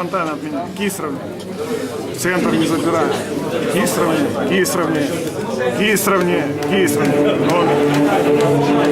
фронтально от меня. кисровне. Центр не забирай. кисровне, кисровне, кисровне, кисровне. Номер.